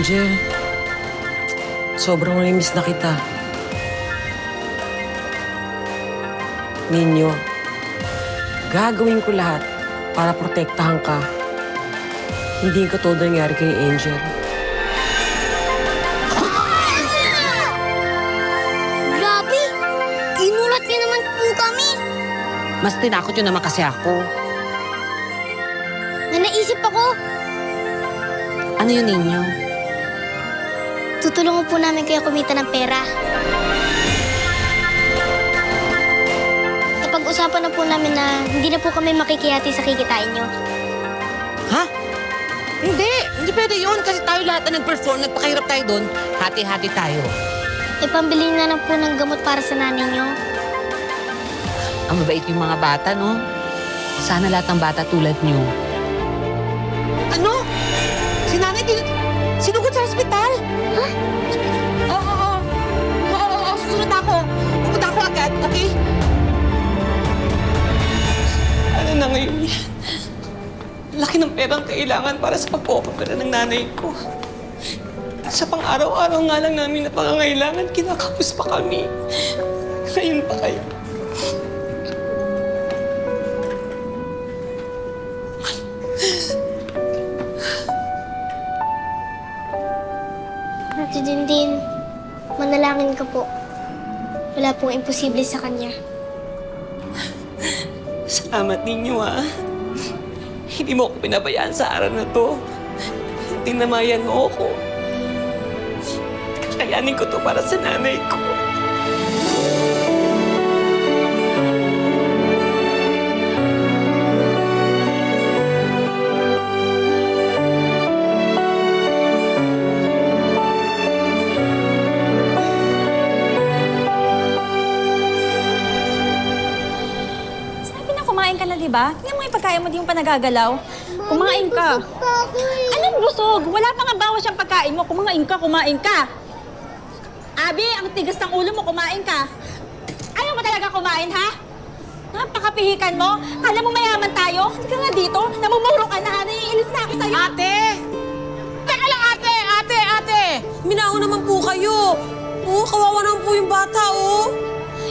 Angel, sobrang namimiss na kita. Ninyo, gagawin ko lahat para protektahan ka. Hindi ka todo nangyari kay Angel. Grabe! Inulat niya naman po kami. Mas tinakot yun naman kasi ako. Na naisip ako, Ano yun ninyo? Tutulungan po namin kayo kumita ng pera. Napag-usapan na po namin na hindi na po kami makikihati sa kikitain nyo. Ha? Hindi. Hindi pwede yun kasi tayo lahat na nag-perform, nagpakahirap tayo doon. Hati-hati tayo. E pambili na lang po ng gamot para sa nanay nyo. Ang mabait yung mga bata, no? Sana lahat ng bata tulad niyo. Okay? Ano na ngayon yan? Laki ng perang kailangan para sa pagpapapera ng nanay ko. Sa pang-araw-araw nga lang namin na pangangailangan, kinakapos pa kami. Ngayon pa kayo. Ate Dindin, manalangin ka po. Wala pong imposible sa kanya. Salamat ninyo, ah. Hindi mo ako pinabayaan sa araw na to. Tinamayan mo ako. Kakayanin ko to para sa nanay ko. Di ba? Tingnan mo yung pagkain mo, di mo pa nagagalaw. Kumain ka. Anong busog? Wala pa nga bawas yung pagkain mo. Kumain ka, kumain ka. Abi, ang tigas ng ulo mo, kumain ka. Ayaw mo talaga kumain, ha? Napakapihikan mo. Kala mo mayaman tayo? Hindi ka nga dito. Namumuro ka na, ha? Naiinis na ako sa'yo. Ate! Teka lang, ate! Ate! Ate! Minao naman po kayo. Oo, kawawa naman po yung bata, oh.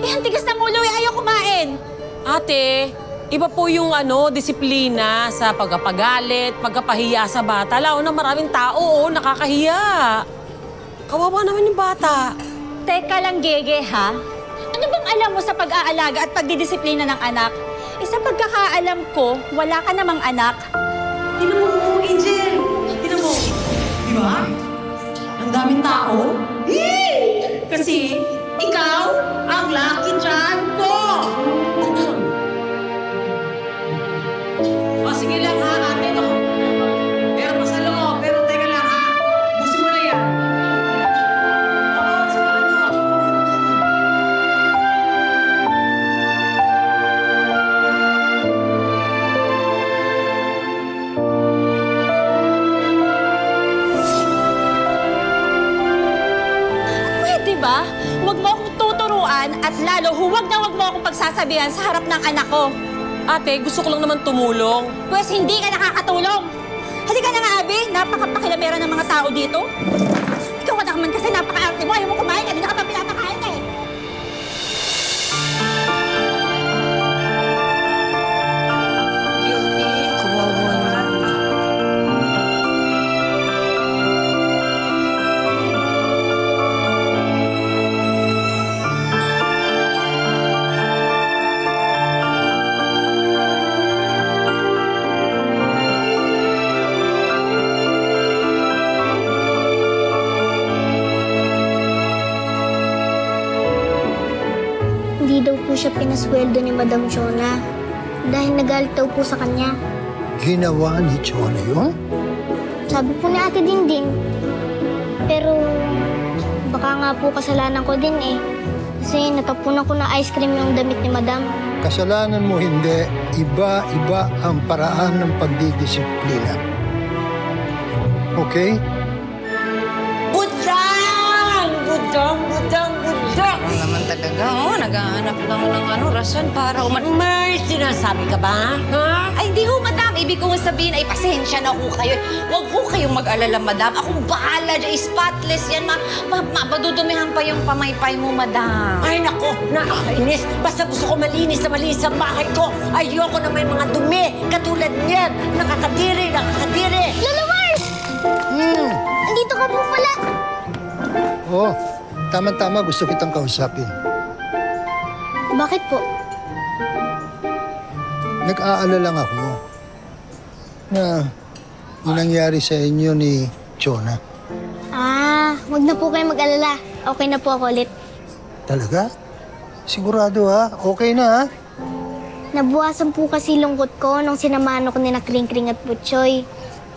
Eh, ang tigas ng ulo, eh. Ayaw kumain. Ate, iba po yung ano, disiplina sa pagpapagalit, pagkapahiya sa bata. Lalo na maraming tao, oh, nakakahiya. Kawawa naman yung bata. Teka lang, Gege, ha? Ano bang alam mo sa pag-aalaga at pagdidisiplina ng anak? Eh, sa pagkakaalam ko, wala ka namang anak. Tinan mo, oh, Angel. Tinan mo. Di ba? Ang daming tao. Kasi ikaw ang lucky charm ko. O, sige lang ha, ate. No? Pero pa sa loob. Pero teka lang ha. Busin mo na yan. Oo, ba? Huwag mo akong tuturuan at lalo huwag na huwag mo akong pagsasabihan sa harap ng anak ko. Ate, gusto ko lang naman tumulong. Pwes hindi ka nakakatulong. Halika na nga, Abi. Napakapakilamera ng mga tao dito. Ikaw ka naman kasi napaka-arte mo. Ayaw mo kumain. Kanina ka po siya pinasweldo ni Madam Jonah dahil nagalit daw po sa kanya. Ginawa ni Jonah yun? Sabi po ni Ate Dindin. Pero baka nga po kasalanan ko din eh. Kasi natapunan ko na ice cream yung damit ni Madam. Kasalanan mo hindi, iba-iba ang paraan ng pagdidisiplina. Okay? Talaga, oh, naghahanap lang ng ano, rason para uman... May sinasabi ka ba? Ha? Ay, hindi ho, madam. Ibig kong sabihin, ay pasensya na ho kayo. Huwag ho kayong mag-alala, madam. Akong bahala dyan, spotless yan. Ma, ma, ma madudumihan pa yung pamaypay mo, madam. Ay, nako, nakakainis. Basta gusto ko malinis na malinis ang bahay ko. Ayoko na may mga dumi. Katulad niyan. Nakakadiri, nakakadiri. Lolo Mars! Hmm. Andito ka po pala. Oo. Tama-tama gusto kitang kausapin. Bakit po? Nag-aalala lang ako na yung nangyari sa inyo ni Chona. Ah, wag na po kayo mag-alala. Okay na po ako ulit. Talaga? Sigurado ha? Okay na ha? Nabuwasan po kasi lungkot ko nung sinamahan ko ni na Kring Kring at Butchoy.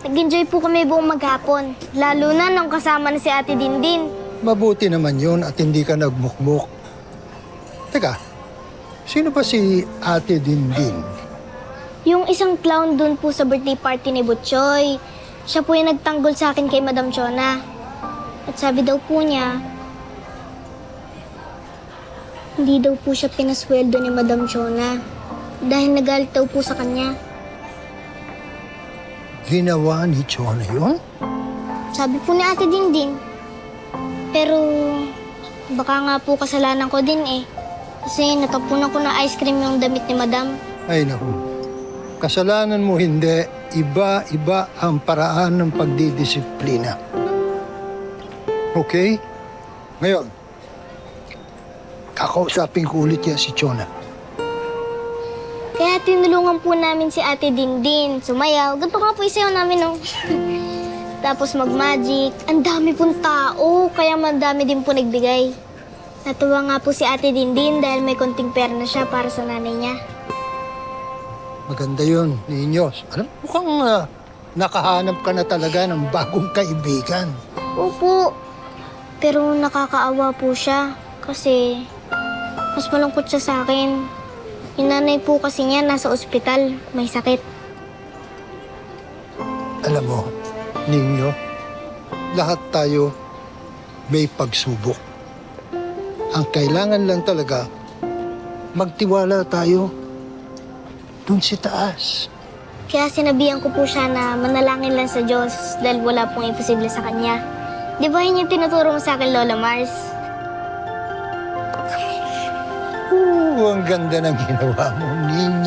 Nag-enjoy po kami buong maghapon. Lalo na nung kasama na si Ate Dindin. Mabuti naman yun at hindi ka nagmukmuk. Teka, sino ba si Ate Dindin? Yung isang clown dun po sa birthday party ni Butchoy. Siya po yung nagtanggol sa akin kay Madam Chona. At sabi daw po niya, hindi daw po siya pinasweldo ni Madam Chona. Dahil nagalit daw po sa kanya. Ginawa ni Chona yun? Sabi po ni Ate Dindin. Pero baka nga po kasalanan ko din eh. Kasi natapunan ko na ice cream yung damit ni Madam. Ay naku, kasalanan mo hindi, iba-iba ang paraan ng pagdidisiplina. Okay? Ngayon, kakausapin ko ulit yan si Chona. Kaya tinulungan po namin si Ate Dindin, sumayaw. Ganito nga po isayaw namin, no? Tapos mag-magic. Ang dami pong tao, kaya madami din po nagbigay. Natuwa nga po si Ate Dindin dahil may konting pera na siya para sa nanay niya. Maganda yun, ninyo. Alam, mukhang ah, nakahanap ka na talaga ng bagong kaibigan. Opo. Pero nakakaawa po siya kasi mas malungkot siya sa akin. Yung nanay po kasi niya nasa ospital, may sakit. Alam mo, ninyo, lahat tayo may pagsubok. Ang kailangan lang talaga, magtiwala tayo dun si taas. Kaya sinabihan ko po siya na manalangin lang sa Diyos dahil wala pong imposible sa Kanya. Di ba yun yung tinuturo mo sa akin, Lola Mars? Oo, ang ganda ng ginawa mo, ninyo,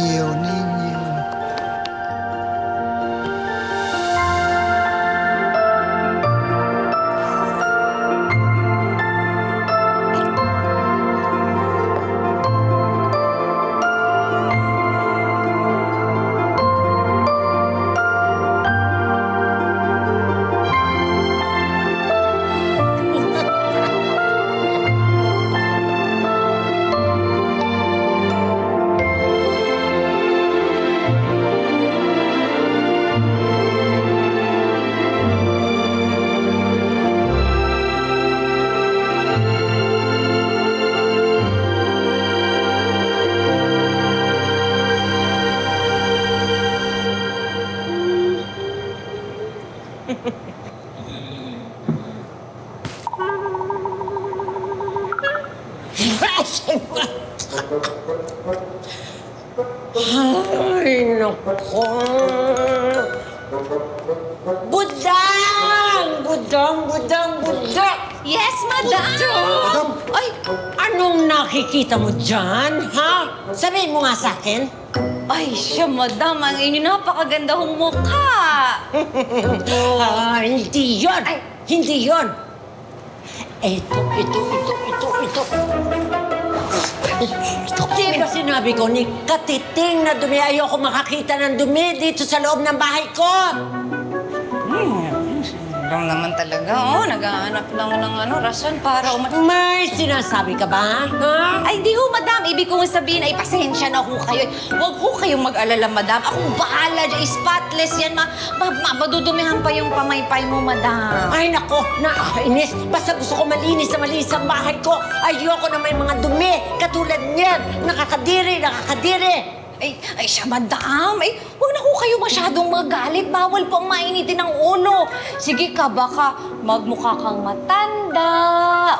Nako. Budang! Budang, budang, budang! Yes, madam! Ay, Anong nakikita mo dyan, ha? Sabihin mo nga sa akin. ay, siya, madam. Ang inyong napakaganda hong mukha. Ah, hindi yon. Ay. Hindi yon. Ito, ito, ito, ito, ito. Di ba sinabi ko? Ni katiting na dumi, ayoko makakita ng dumi dito sa loob ng bahay ko? Hmm, lang naman talaga. Oh, naghahanap lang ng ano, rason para umat... May sinasabi ka ba? Ha? Ay, di ho, madam. Ibig kong sabihin ay pasensya na ho kayo. Huwag ho kayong mag-alala, madam. Ako bahala dyan. Spotless yan. Ma, ma, ma madudumihan pa yung pamaypay mo, madam. Ay nako, nakakainis. Basta gusto ko malinis na malinis ang bahay ko. Ayoko na may mga dumi. Katulad niyan. Nakakadiri, nakakadiri. Ay, ay siya, madam. Ay, huwag na ho kayo masyadong magalit. Bawal po ang mainitin ng ulo. Sige ka, baka magmukha kang matanda.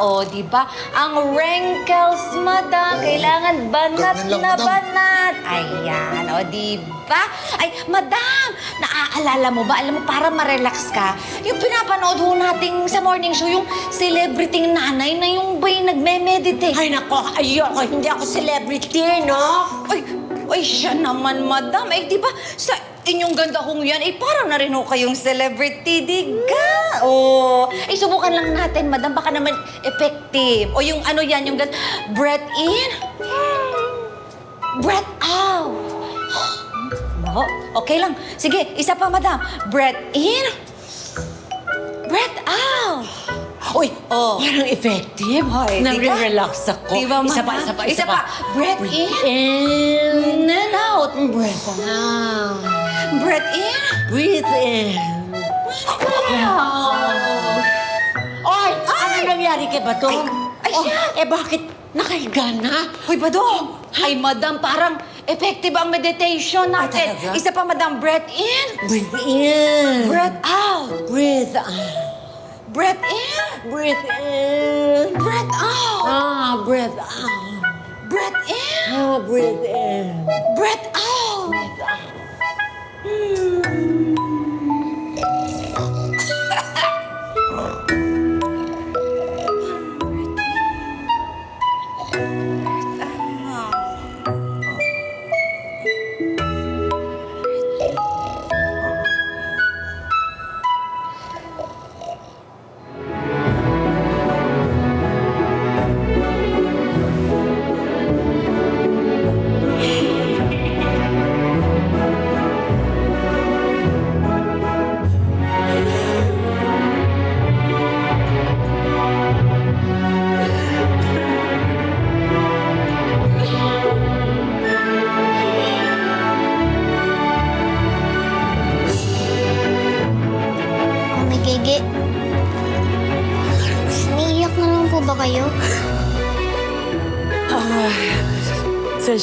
O, di ba? Ang wrinkles, madam, kailangan banat Ganyan lang, na madam. banat. Ayan, o, di ba? Ay, madam, naaalala mo ba? Alam mo, para ma-relax ka, yung pinapanood ho nating sa morning show, yung celebrity nanay na yung ba'y nagme-meditate. Ay nako, ayoko. Hindi ako celebrity, no? Ay, ay siya naman, madam. Eh, di ba, sa inyong ganda hong yan, eh, parang na rin ho kayong celebrity, diga. Oh, eh, subukan lang natin, madam. Baka naman effective. O yung ano yan, yung gan- breath in, breath out. No, okay lang. Sige, isa pa, madam. Breath in, breath out. Uy, Oh. parang effective. Ay, di ba? Nare-relax ako. Di ba, isa pa, isa pa, Isa pa. Breath in. in. And out. Breath out. Breath in. Breathe in. Oy, ano nangyari kay Bato? Ay, ay, oh, siya. eh bakit nakahiga na? Hoy, Badong! Ay, madam, parang effective ang meditation natin. talaga? Isa pa, madam, breath in, Breathe in. breath out. Breathe out. Breath in, Breathe in. breath out. Ah, breathe out. Breath in, Ah, breathe in. breath out. Mami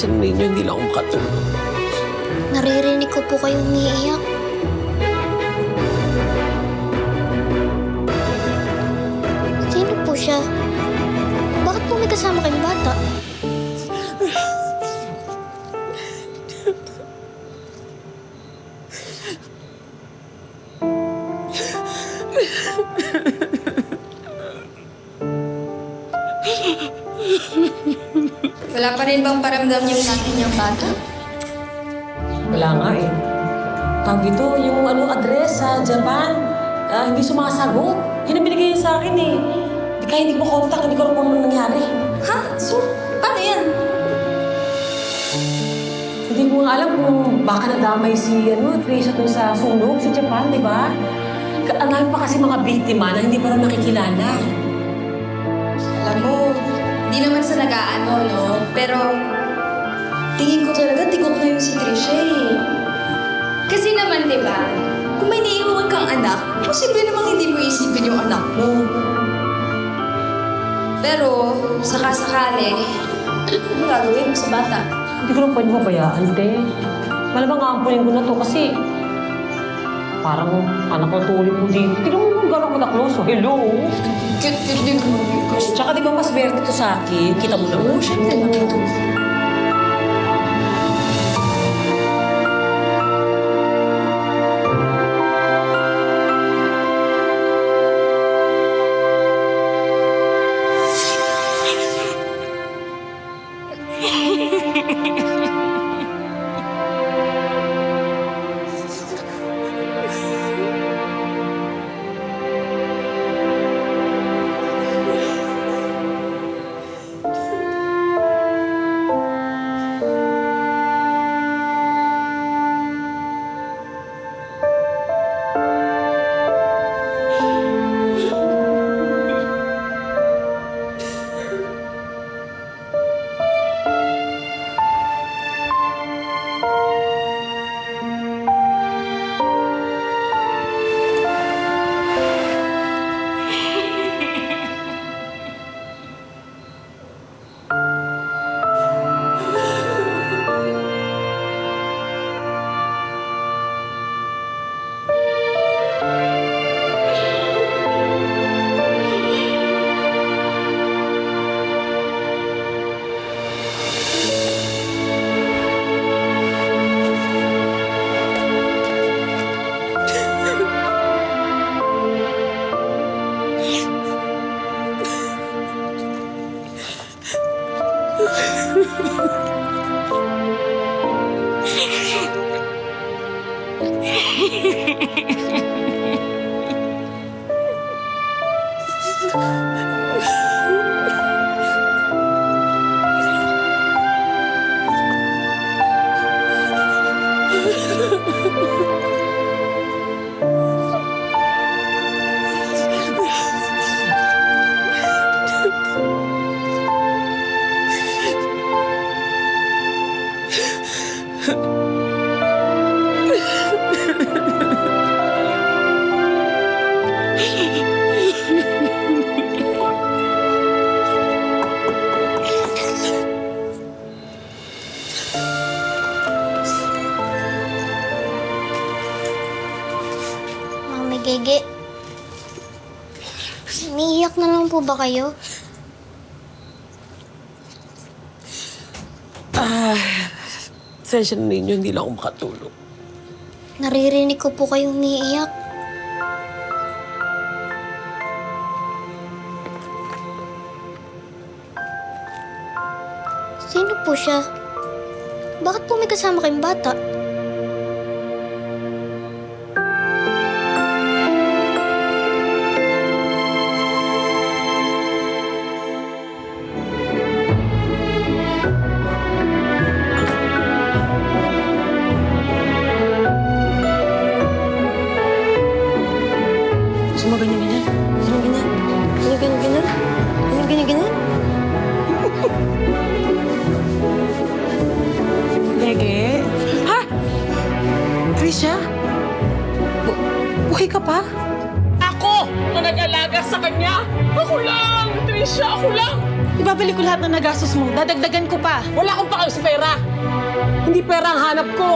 Sensya na ninyo, hindi lang ako makatulog. Naririnig ko po kayong umiiyak. Sino po siya? Bakit po may kasama kayong bata? Wala pa rin bang paramdam yung natin yung bata? Wala nga eh. Tawag dito, yung ano, address sa Japan, ah, hindi sumasagot. Yun ang binigay niya sa akin eh. Di kaya hindi ko contact, hindi ko alam kung ano nangyari. Ha? So, paano yan? Hindi ko nga alam kung baka nadamay si ano, Trisha dun sa sunog sa Japan, di ba? Ka- Ang dami pa kasi mga biktima na hindi pa rin nakikilala. Di naman sa nag-aano, no? Pero, tingin ko talaga tigok na yung si Trisha eh. Kasi naman, di ba? Kung may naiiwan kang anak, posible namang hindi mo isipin yung anak mo. Pero, sakasakali, ano gagawin mo sa bata? Hindi ko lang pwede mabayaan, te. Malamang aampunin ko na to kasi parang anak ko tuloy mo dito. Tignan mo kung gano'n ko na-close. Oh, hello? Cute-cute din mo. Tsaka di ba mas verde to sa akin? Kita mo naman. Oo, syempre, nakita mo. Kayo? Sensya na ninyo, hindi lang ako makatulog. Naririnig ko po kayong umiiyak. Sino po siya? Bakit po may kasama kayong bata? Pa? Ako na nag-alaga sa kanya! Ako lang! Trisha, ako lang! Ibabalik ko lahat ng nagastos mo. Dadagdagan ko pa. Wala akong pakal sa pera! Hindi pera ang hanap ko!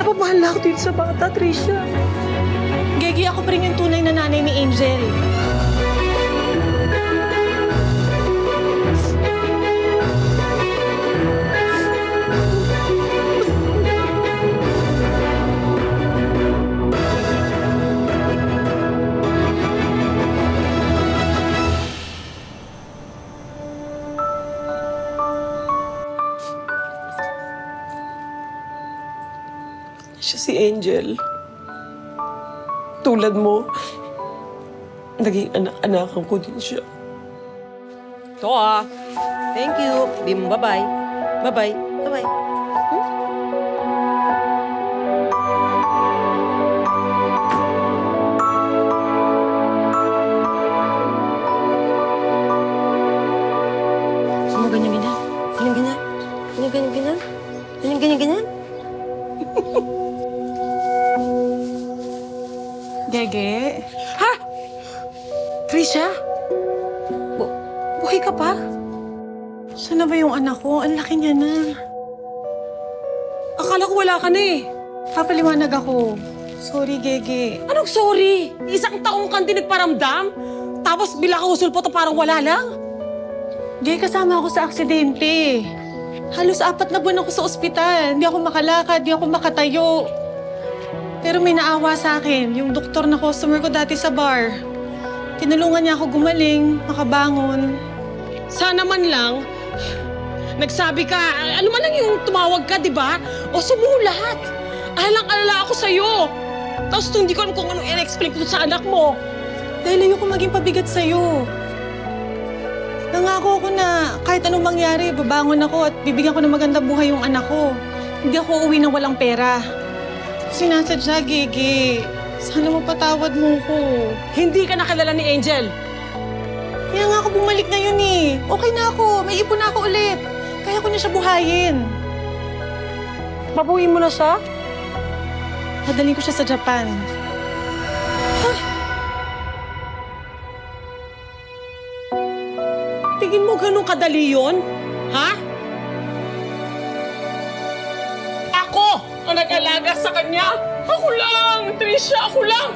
Napamahal na ako dito sa bata, Trisha. Gegi, ako pa rin yung tunay na nanay ni Angel. Siya si Angel. Tulad mo, naging anak-anakan ko din siya. Ito ah. Thank you. Bim, bye-bye. Bye-bye. Bye-bye. Ka na eh. Papaliwanag ako. Sorry, Gege. Anong sorry? Isang taong kang di nagparamdam? Tapos bila ka usulpot na parang wala lang? Gege, kasama ako sa aksidente. Halos apat na buwan ako sa ospital. Hindi ako makalakad, hindi ako makatayo. Pero may naawa sa akin, yung doktor na customer ko dati sa bar. Tinulungan niya ako gumaling, makabangon. Sana man lang, nagsabi ka, ano man lang yung tumawag ka, di ba? O sumulat. Alang-alala ako sa'yo. Tapos hindi ko alam kung anong in-explain ko sa anak mo. Dahil ayoko maging pabigat sa'yo. Nangako ako na kahit anong mangyari, babangon ako at bibigyan ko ng magandang buhay yung anak ko. Hindi ako uwi ng walang pera. Sinasadya, Gege. Sana mapatawad mo ko. Hindi ka nakilala ni Angel. Kaya nga ako bumalik ngayon eh. Okay na ako. May ipon na ako ulit. Kaya ko na siya buhayin. Babuhin mo na siya? Dadalhin ko siya sa Japan. Tingin mo ganun kadali yun? Ha? Ako ang nag-alaga sa kanya? Ako lang! Trisha, ako lang!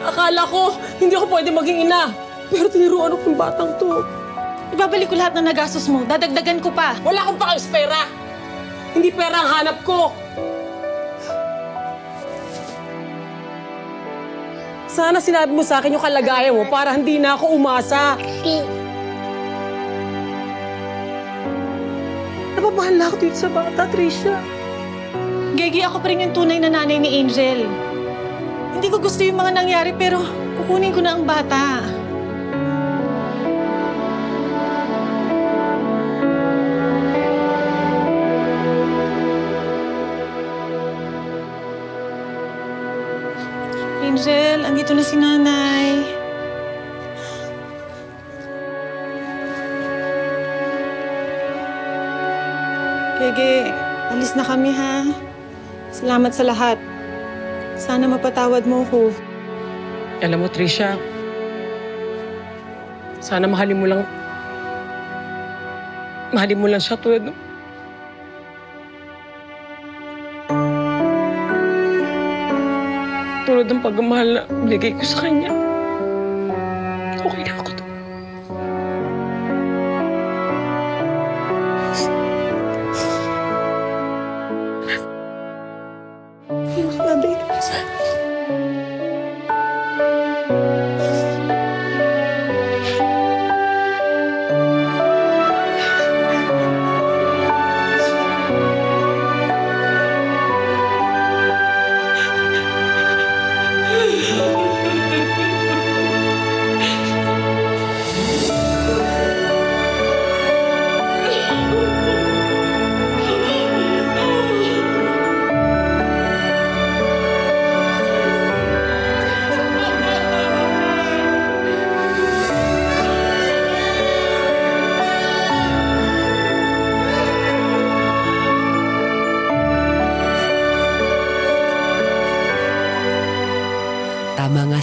Akala ko, hindi ako pwede maging ina. Pero tiniruan ako ng batang to. Ibabalik ko lahat ng nagastos mo. Dadagdagan ko pa. Wala akong pakal sa pera. Hindi pera ang hanap ko. Sana sinabi mo sa akin yung kalagayan mo para hindi na ako umasa. Napamahal na ako dito sa bata, Tricia. Gigi, ako pa rin yung tunay na nanay ni Angel. Hindi ko gusto yung mga nangyari pero kukunin ko na ang bata. Angel, andito na si nanay. Gege, alis na kami ha. Salamat sa lahat. Sana mapatawad mo ko. Alam mo, Tricia, sana mahalin mo lang, mahalin mo lang siya tulad ng tulad ng pagmamahal na binigay ko sa kanya.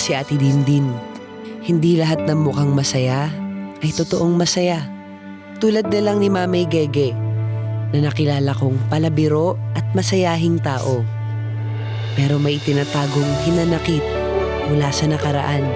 Si Ate Dindin. Hindi lahat ng mukhang masaya ay totoong masaya. Tulad na lang ni Mamay Gege na nakilala kong palabiro at masayahing tao. Pero may itinatagong hinanakit mula sa nakaraan.